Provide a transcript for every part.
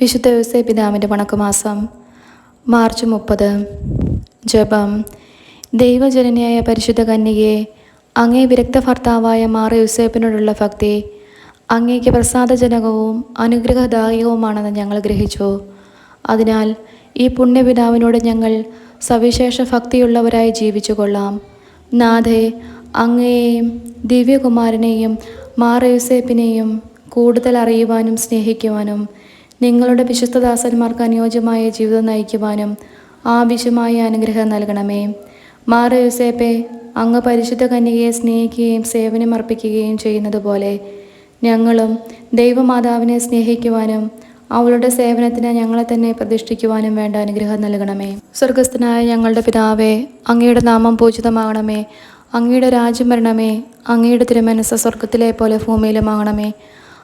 വിശുദ്ധ ദിവസേ പിതാവിന്റെ വണക്കുമാസം മാർച്ച് മുപ്പത്. ജപം. ദൈവജനനിയായ പരിശുദ്ധ കന്യകയെ അങ്ങേ വിരക്ത ഭർത്താവായ മാറ യുസേപ്പിനോടുള്ള ഭക്തി അങ്ങേക്ക് പ്രസാദജനകവും അനുഗ്രഹദായകവുമാണെന്ന് ഞങ്ങൾ ഗ്രഹിച്ചു. അതിനാൽ ഈ പുണ്യപിതാവിനോട് ഞങ്ങൾ സവിശേഷ ഭക്തിയുള്ളവരായി ജീവിച്ചു കൊള്ളാം നാഥേ അങ്ങയെയും ദിവ്യകുമാരനെയും മാറ യുസേപ്പിനെയും കൂടുതൽ അറിയുവാനും സ്നേഹിക്കുവാനും നിങ്ങളുടെ വിശുദ്ധദാസന്മാർക്ക് അനുയോജ്യമായ ജീവിതം നയിക്കുവാനും ആവശ്യമായ അനുഗ്രഹം നൽകണമേ. മാറ യുസേപ്പെ അങ്ങ് പരിശുദ്ധ കന്യകയെ സ്നേഹിക്കുകയും സേവനം അർപ്പിക്കുകയും ചെയ്യുന്നതുപോലെ ഞങ്ങളും ദൈവമാതാവിനെ സ്നേഹിക്കുവാനും അവളുടെ സേവനത്തിന് ഞങ്ങളെ തന്നെ പ്രതിഷ്ഠിക്കുവാനും വേണ്ട അനുഗ്രഹം നൽകണമേ. സ്വർഗസ്ഥനായ ഞങ്ങളുടെ പിതാവേ അങ്ങയുടെ നാമം പൂജിതമാകണമേ. അങ്ങയുടെ രാജ്യം വരണമേ. അങ്ങയുടെ തിരുമനസ് സ്വർഗത്തിലെ പോലെ ഭൂമിയിലുമാകണമേ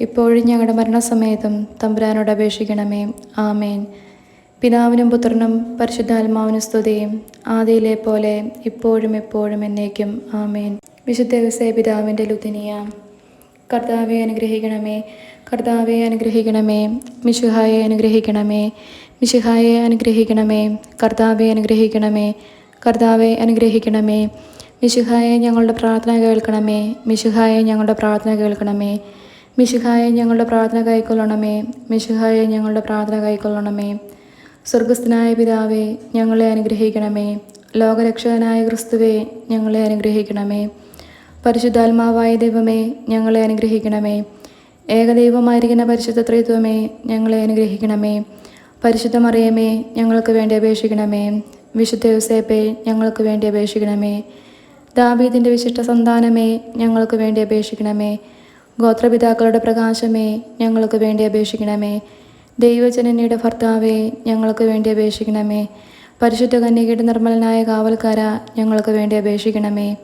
ഇപ്പോഴും ഞങ്ങളുടെ മരണസമയത്തും തമ്പുരാനോട് അപേക്ഷിക്കണമേ. ആമേൻ. പിതാവിനും പുത്രനും പരിശുദ്ധാത്മാവിനും സ്തുതിയും. ആദിയിലെ പോലെ ഇപ്പോഴും എപ്പോഴും എന്നേക്കും. ആമേൻ. വിശുദ്ധ ദിവസേ പിതാവിന്റെ ലുദിനിയ കർത്താവെ അനുഗ്രഹിക്കണമേ. കർത്താവെ അനുഗ്രഹിക്കണമേ. മിശുഹായെ അനുഗ്രഹിക്കണമേ. മിശുഹായെ അനുഗ്രഹിക്കണമേ. കർത്താവെ അനുഗ്രഹിക്കണമേ. കർത്താവെ അനുഗ്രഹിക്കണമേ. മിശുഹായെ ഞങ്ങളുടെ പ്രാർത്ഥന കേൾക്കണമേ. മിശുഹായെ ഞങ്ങളുടെ പ്രാർത്ഥന കേൾക്കണമേ. മിശുഹായെ ഞങ്ങളുടെ പ്രാർത്ഥന കൈക്കൊള്ളണമേ. മിശിഹായെ ഞങ്ങളുടെ പ്രാർത്ഥന കൈക്കൊള്ളണമേ. സ്വർഗസ്ഥനായ പിതാവേ ഞങ്ങളെ അനുഗ്രഹിക്കണമേ. ലോകരക്ഷകനായ ക്രിസ്തുവേ ഞങ്ങളെ അനുഗ്രഹിക്കണമേ. പരിശുദ്ധാത്മാവായ ദൈവമേ ഞങ്ങളെ അനുഗ്രഹിക്കണമേ. ഏകദൈവമായിരിക്കുന്ന പരിശുദ്ധ ത്രിത്വമേ ഞങ്ങളെ അനുഗ്രഹിക്കണമേ. പരിശുദ്ധ മറിയമേ ഞങ്ങൾക്ക് വേണ്ടി അപേക്ഷിക്കണമേ. വിശുദ്ധ യുസേപ്പേ ഞങ്ങൾക്ക് വേണ്ടി അപേക്ഷിക്കണമേ. ദാബീദിന്റെ വിശിഷ്ട സന്താനമേ ഞങ്ങൾക്ക് വേണ്ടി അപേക്ഷിക്കണമേ. ഗോത്രപിതാക്കളുടെ പ്രകാശമേ ഞങ്ങൾക്ക് വേണ്ടി അപേക്ഷിക്കണമേ. ദൈവജനനിയുടെ ഭർത്താവേ ഞങ്ങൾക്ക് വേണ്ടി അപേക്ഷിക്കണമേ. പരിശുദ്ധ കന്യകയുടെ നിർമ്മലനായ കാവൽക്കാര ഞങ്ങൾക്ക് വേണ്ടി അപേക്ഷിക്കണമേ.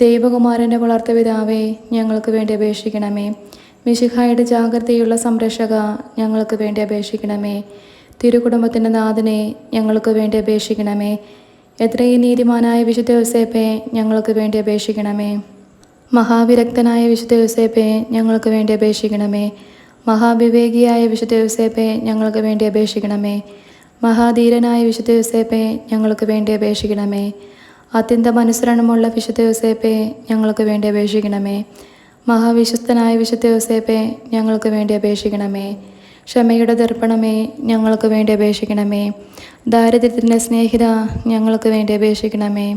ദൈവകുമാരന്റെ വളർത്തപിതാവേ ഞങ്ങൾക്ക് വേണ്ടി അപേക്ഷിക്കണമേ. മിശിഹായുടെ ജാഗ്രതയുള്ള സംരക്ഷക ഞങ്ങൾക്ക് വേണ്ടി അപേക്ഷിക്കണമേ. തിരുകുടുംബത്തിന്റെ നാഥനെ ഞങ്ങൾക്ക് വേണ്ടി അപേക്ഷിക്കണമേ. എത്രയും നീതിമാനായ വിശുദ്ധ യോസേപ്പെ ഞങ്ങൾക്ക് വേണ്ടി അപേക്ഷിക്കണമേ. മഹാവിരക്തനായ വിശുദ്ധ യോസേപ്പെ ഞങ്ങൾക്ക് വേണ്ടി അപേക്ഷിക്കണമേ. മഹാവിവേകിയായ വിശുദ്ധ യോസേപ്പെ ഞങ്ങൾക്ക് വേണ്ടി അപേക്ഷിക്കണമേ. മഹാധീരനായ വിശുദ്ധ യോസേപ്പെ ഞങ്ങൾക്ക് വേണ്ടി അപേക്ഷിക്കണമേ. അത്യന്തം അനുസരണമുള്ള വിശുദ്ധ യോസേപ്പെ ഞങ്ങൾക്ക് വേണ്ടി അപേക്ഷിക്കണമേ. മഹാവിശ്വസ്തനായ വിശുദ്ധ യോസേപ്പെ ഞങ്ങൾക്ക് വേണ്ടി അപേക്ഷിക്കണമേ. ക്ഷമയുടെ ദർപ്പണമേ ഞങ്ങൾക്ക് വേണ്ടി അപേക്ഷിക്കണമേ. ദാരിദ്ര്യത്തിന്റെ സ്നേഹിത ഞങ്ങൾക്ക് വേണ്ടി അപേക്ഷിക്കണമേ.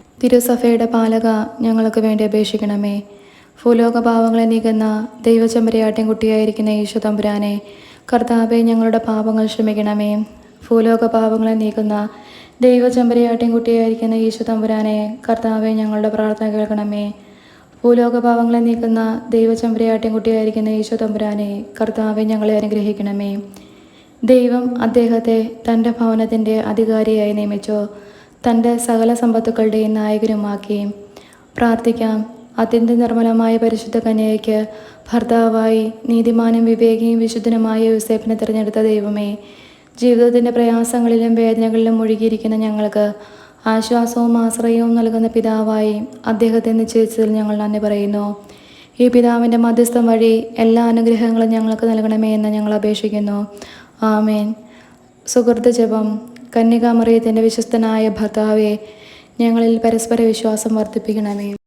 തിരുസഭയുടെ പാലക ഞങ്ങൾക്ക് വേണ്ടി അപേക്ഷിക്കണമേ. ഭൂലോക പാവങ്ങളെ നീക്കുന്ന ദൈവചമ്പരയാട്ടിൻ കുട്ടിയായിരിക്കുന്ന ഈശോ തമ്പുരാനെ കർത്താവെ ഞങ്ങളുടെ പാപങ്ങൾ ക്ഷമിക്കണമേ. ഭൂലോക പാപങ്ങളെ നീക്കുന്ന ദൈവചമ്പരയാട്ടിൻ കുട്ടിയായിരിക്കുന്ന ഈശോ തമ്പുരാനെ കർത്താവെ ഞങ്ങളുടെ പ്രാർത്ഥന കേൾക്കണമേ. ഭൂലോക പാവങ്ങളെ നീക്കുന്ന ദൈവചമ്പരയാട്ടിൻ കുട്ടിയായിരിക്കുന്ന ഈശോ തമ്പുരാനെ കർത്താവെ ഞങ്ങളെ അനുഗ്രഹിക്കണമേ. ദൈവം അദ്ദേഹത്തെ തന്റെ ഭവനത്തിന്റെ അധികാരിയായി നിയമിച്ചു. തന്റെ സകല സമ്പത്തുക്കളുടെയും നായകനുമാക്കുകയും പ്രാർത്ഥിക്കാം. അത്യന്ത നിർമ്മലമായ പരിശുദ്ധ കന്യയ്ക്ക് ഭർത്താവായി നീതിമാനും വിവേകിയും വിശുദ്ധനുമായ യൂസേഫിനെ തിരഞ്ഞെടുത്ത ദൈവമേ ജീവിതത്തിന്റെ പ്രയാസങ്ങളിലും വേദനകളിലും മുഴുകിയിരിക്കുന്ന ഞങ്ങൾക്ക് ആശ്വാസവും ആശ്രയവും നൽകുന്ന പിതാവായി അദ്ദേഹത്തെ നിശ്ചയിച്ചതിൽ ഞങ്ങൾ നന്ദി പറയുന്നു. ഈ പിതാവിന്റെ മധ്യസ്ഥം വഴി എല്ലാ അനുഗ്രഹങ്ങളും ഞങ്ങൾക്ക് നൽകണമേ എന്ന് ഞങ്ങൾ അപേക്ഷിക്കുന്നു. ആമേൻ. സുഹൃത്ത് ജപം. കന്യകാമറിയത്തിന്റെ വിശ്വസ്തനായ ഭർത്താവെ ഞങ്ങളിൽ പരസ്പര വിശ്വാസം വർദ്ധിപ്പിക്കണമേ.